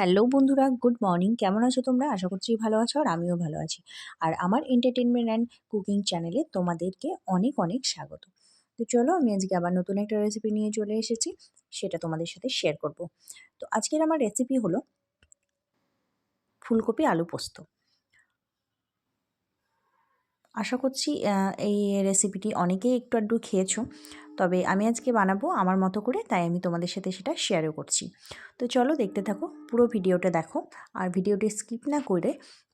Hello বন্ধুরা good morning কেমন আছো তোমরা? আশা করছি ভালো আছো আর আমিও ভালো আছি। আর আমার এন্টারটেনমেন্ট অ্যান্ড কুকিং চ্যানেলে তোমাদেরকে অনেক অনেক স্বাগত। তো চলো, আমি আজকে আবার নতুন একটা রেসিপি নিয়ে চলে এসেছি, সেটা তোমাদের সাথে শেয়ার করব। তো আজকের আমার রেসিপি হলো ফুলকপি আলু পোস্ত। আশা করছি এই রেসিপিটি অনেকেই একটু আধটু খেয়েছো। তবে আমি আজকে বানাবো আমার মতো করে, তাই আমি তোমাদের সাথে সেটা শেয়ারও করছি। তো চলো দেখতে থাকো, পুরো ভিডিওটা দেখো। আর ভিডিওটি স্কিপ না করে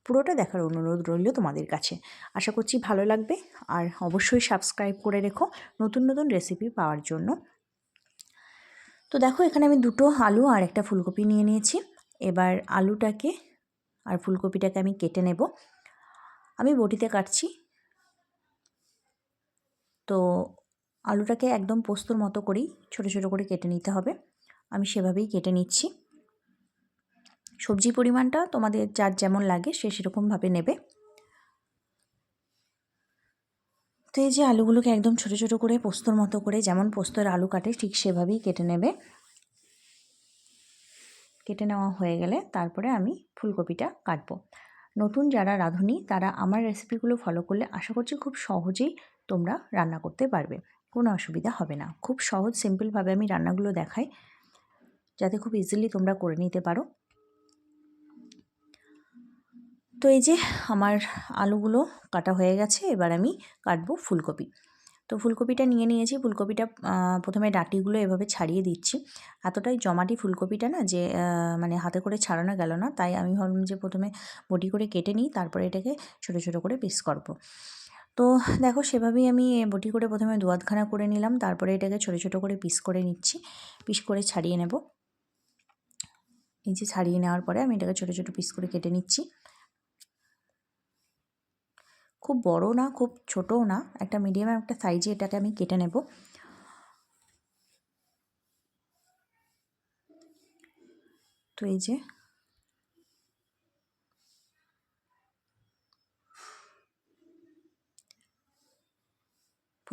পুরোটা দেখার অনুরোধ রইল তোমাদের কাছে। আশা করছি ভালো লাগবে। আর অবশ্যই সাবস্ক্রাইব করে রেখো নতুন নতুন রেসিপি পাওয়ার জন্য। তো দেখো, এখানে আমি দুটো আলু আর একটা ফুলকপি নিয়ে নিয়েছি। এবার আলুটাকে আর ফুলকপিটাকে আমি কেটে নেব। আমি বটিতে কাটছি তো আলুটাকে একদম পোস্তর মতো করেই ছোটো ছোটো করে কেটে নিতে হবে। আমি সেভাবেই কেটে নিচ্ছি। সবজি পরিমাণটা তোমাদের যার যেমন লাগে সে সেরকমভাবে নেবে। তো এই যে আলুগুলোকে একদম ছোটো ছোটো করে পোস্তর মতো করে যেমন পোস্তর আলু কাটে ঠিক সেভাবেই কেটে নেবে। কেটে নেওয়া হয়ে গেলে তারপরে আমি ফুলকপিটা কাটবো। নতুন যারা রাঁধুনি তারা আমার রেসিপিগুলো ফলো করলে আশা করছি খুব সহজেই তোমরা রান্না করতে পারবে। কোনো অসুবিধা হবে না। খুব সহজ, সিম্পলভাবে আমি রান্নাগুলো দেখাই। যাতে খুব ইজিলি তোমরা করে নিতে পারো। তো এই যে আমার আলুগুলো কাটা হয়ে গেছে, এবার আমি কাটবো ফুলকপি। তো ফুলকপিটা নিয়ে নিয়েছি। ফুলকপিটা প্রথমে ডাঁটিগুলো এভাবে ছাড়িয়ে দিচ্ছি। এতটাই জমাটি ফুলকপিটা না যে মানে হাতে করে ছাড়ানো গেল না। তাই আমি ভাবলাম যে প্রথমে বটি করে কেটে নিই, তারপরে এটাকে ছোটো ছোটো করে পিস করব। তো দেখো সেভাবেই আমি বটি করে প্রথমে দুয়াতখানা করে নিলাম, তারপরে এটাকে ছোটো ছোটো করে পিস করে নিচ্ছি পিস করে ছাড়িয়ে নেব। যে ছাড়িয়ে নেওয়ার পরে আমি এটাকে ছোটো ছোটো পিস করে কেটে নিচ্ছি। খুব বড় না, খুব ছোটও না, একটা মিডিয়াম একটা সাইজে এটাকে আমি কেটে নেব। তো এই যে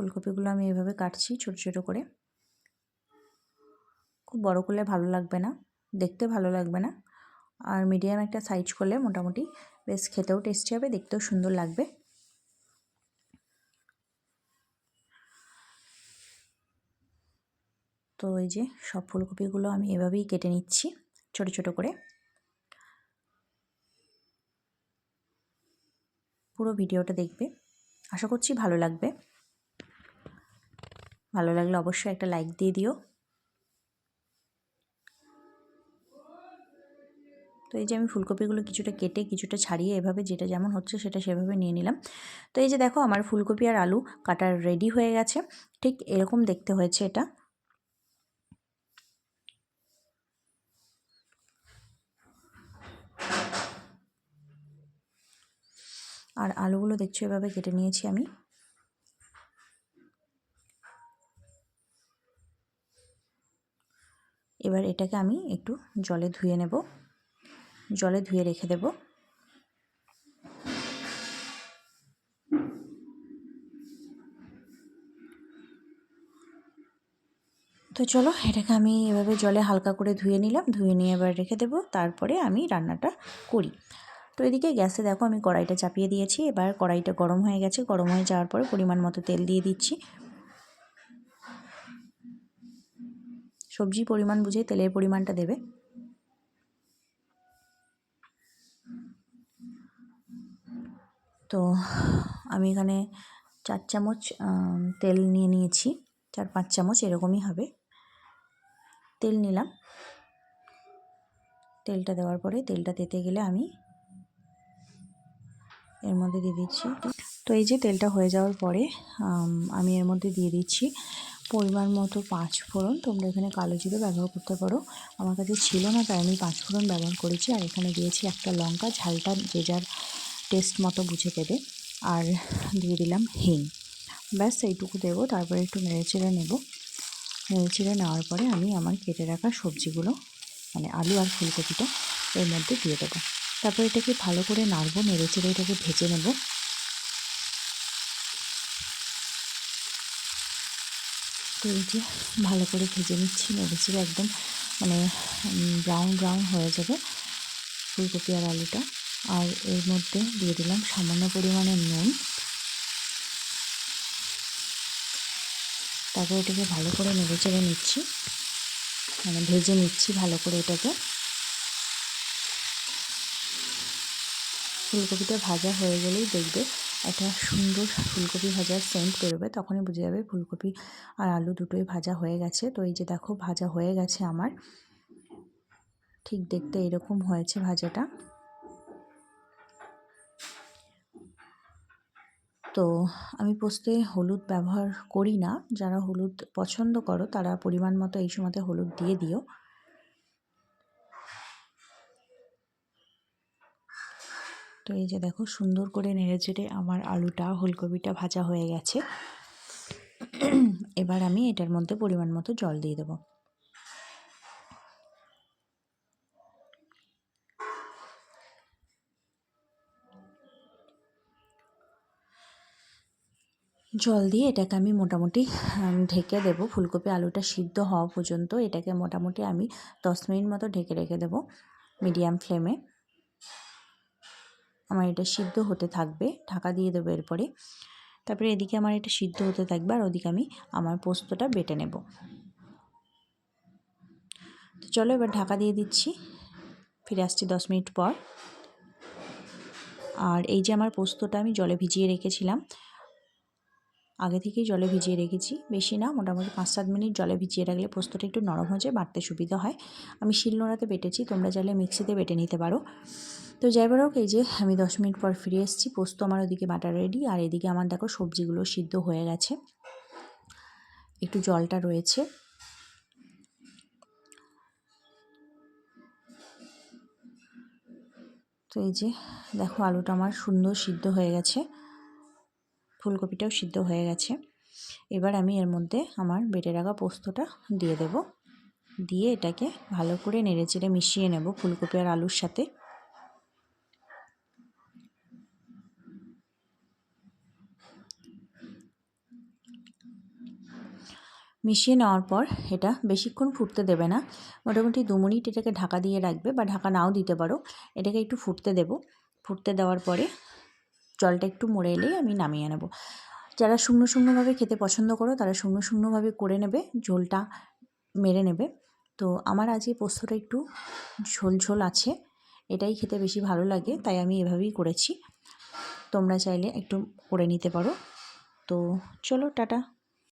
ফুলকপিগুলো আমি এভাবে কাটছি ছোট ছোট করে। খুব বড় করলে ভালো লাগবে না, দেখতে ভালো লাগবে না। আর মিডিয়াম একটা সাইজ করলে মোটামুটি বেশ খেতেও টেস্টি হবে, দেখতেও সুন্দর লাগবে। তো এই যে সব ফুলকপিগুলো আমি এভাবেই কেটে নিচ্ছি ছোট ছোট করে। পুরো ভিডিওটা দেখবে, আশা করছি ভালো লাগবে। ভালো লাগলে অবশ্যই একটা লাইক দিয়ে দিও। তো এই যে আমি ফুলকপিগুলো কিছুটা কেটে, কিছুটা ছাড়িয়ে এভাবে যেটা যেমন হচ্ছে সেটা সেভাবে নিয়ে নিলাম। তো এই যে দেখো আমার ফুলকপি আর আলু কাটার রেডি হয়ে গেছে। ঠিক এরকম দেখতে হয়েছে এটা। আর আলুগুলো দেখছ এভাবে কেটে নিয়েছি আমি। এবার এটাকে আমি একটু জলে ধুয়ে নেব। জলে ধুয়ে রেখে দেব। তো চলো, এটাকে আমি এভাবে জলে হালকা করে ধুয়ে নিলাম। ধুয়ে নিয়ে এবার রেখে দেব। তারপরে আমি রান্নাটা করি। তো এদিকে গ্যাসে দেখো আমি কড়াইটা চাপিয়ে দিয়েছি। এবার কড়াইটা গরম হয়ে গেছে। গরম হয়ে যাওয়ার পরে পরিমাণ মতো তেল দিয়ে দিচ্ছি। সবজি পরিমাণ বুঝে তেলের পরিমাণটা দেবে। তো আমি এখানে চার চামচ তেল নিয়ে নিয়েছি। চার পাঁচ চামচ এরকমই হবে। তেল নিলাম। তেলটা দেওয়ার পরে তেলটা তেতে গেলে আমি এর মধ্যে দিয়ে দিচ্ছি। তো এই যে তেলটা হয়ে যাওয়ার পরে আমি এর মধ্যে দিয়ে দিচ্ছি পরিমাণ মতো পাঁচ ফোড়ন। তোমরা এখানে কালো জিরে ব্যবহার করতে পারো। আমার কাছে ছিল না, তাই আমি পাঁচ ফোড়ন ব্যবহার করেছি। আর এখানে দিয়েছি একটা লঙ্কা। ঝালটা যে যার টেস্ট মতো বুঝে দেবে আর দিয়ে দিলাম হিং। ব্যাস, এইটুকু দেবো। তারপরে একটু নেড়েচেড়ে নেব। নেড়েচেড়ে নেওয়ার পরে আমি আমার কেটে রাখা সবজিগুলো মানে আলু আর ফুলকপিটা, এর মধ্যে দিয়ে দেবো। তারপরে এটাকে ভালো করে নাড়বো নেড়েচেড়ে এটাকে ভেজে নেব। তো এই যে ভালো করে ভেজে নিচ্ছি নেড়েচেড়ে একদম মানে ব্রাউন ব্রাউন হয়ে যাবে ফুলকপি আর আলুটা। আর এর মধ্যে দিয়ে দিলাম সামান্য পরিমাণে নুন। তারপর এটাকে ভালো করে নেড়ে চেড়ে নিচ্ছি। মানে ভেজে নিচ্ছি ভালো করে এটাকে। ফুলকপিটা ভাজা হয়ে গেলেই দেখবে একটা সুন্দর ফুলকপি ভাজার সেন্ট বেরোবে, তখনই বুঝে যাবে ফুলকপি আর আলু দুটোই ভাজা হয়ে গেছে। তো এই যে দেখো, ভাজা হয়ে গেছে আমার। ঠিক দেখতে এরকম হয়েছে ভাজাটা। তো আমি পোস্তে হলুদ ব্যবহার করি না। যারা হলুদ পছন্দ করো, তারা পরিমাণ মতো এই সময়তে হলুদ দিয়ে দিও। তো এই যে দেখো সুন্দর করে নেড়ে চেড়ে আমার আলুটা, ফুলকপিটা ভাজা হয়ে গেছে। এবার আমি এটার মধ্যে পরিমাণ মতো জল দিয়ে দেবো। জল দিয়ে এটাকে আমি মোটামুটি ঢেকে দেব। ফুলকপি আলুটা সিদ্ধ হওয়া পর্যন্ত এটাকে মোটামুটি আমি দশ মিনিট মতো ঢেকে রেখে দেব মিডিয়াম ফ্লেমে। আমার এটা সিদ্ধ হতে থাকবে, ঢাকা দিয়ে দেবো এরপরে। তারপরে এদিকে আমার এটা সিদ্ধ হতে থাকবে আর ওদিকে আমি আমার পোস্তটা বেটে নেব। তো চলো এবার ঢাকা দিয়ে দিচ্ছি, ফিরে আসছি দশ মিনিট পর। আর এই যে আমার পোস্তটা আমি জলে ভিজিয়ে রেখেছিলাম, আগে থেকেই জলে ভিজিয়ে রেখেছি, বেশি না, মোটামুটি পাঁচ সাত মিনিট জলে ভিজিয়ে রাখলে পোস্তটা একটু নরম হয়ে যায়, বাড়তে সুবিধা হয়। আমি শিলনোড়াতে বেটেছি, তোমরা চাইলে মিক্সিতে বেটে নিতে পারো। তো যাই হোক এই যে আমি দশ মিনিট পর ফিরে এসেছি, পোস্ত আমার ওদিকে বাটা রেডি আর এদিকে আমার দেখো সবজিগুলো সিদ্ধ হয়ে গেছে। একটু জলটা রয়েছে। তো এই যে দেখো আলুটা আমার সুন্দর সিদ্ধ হয়ে গেছে, ফুলকপিটাও সিদ্ধ হয়ে গেছে। এবার আমি এর মধ্যে আমার বেটে রাখা পোস্তটা দিয়ে দেব। দিয়ে এটাকে ভালো করে নেড়ে চেড়ে মিশিয়ে নেব ফুলকপি আর আলুর সাথে। মিশিয়ে নেওয়ার পর এটা বেশিক্ষণ ফুটতে দেবে না। মোটামুটি দু মিনিট এটাকে ঢাকা দিয়ে রাখবে বা ঢাকা নাও দিতে পারো। এটাকে একটু ফুটতে দেব। ফুটতে দেওয়ার পরে জলটা একটু মরে এলেই আমি নামিয়ে নেব। যারা শুকনো শুকনোভাবে খেতে পছন্দ করো, তারা শুকনো শুকনোভাবে করে নেবে, ঝোলটা মেরে নেবে। তো আমার আজকে পোস্তটা একটু ঝোল ঝোল আছে, এটাই খেতে বেশি ভালো লাগে, তাই আমি এভাবেই করেছি। তোমরা চাইলে একটু করে নিতে পারো। তো চলো, টাটা।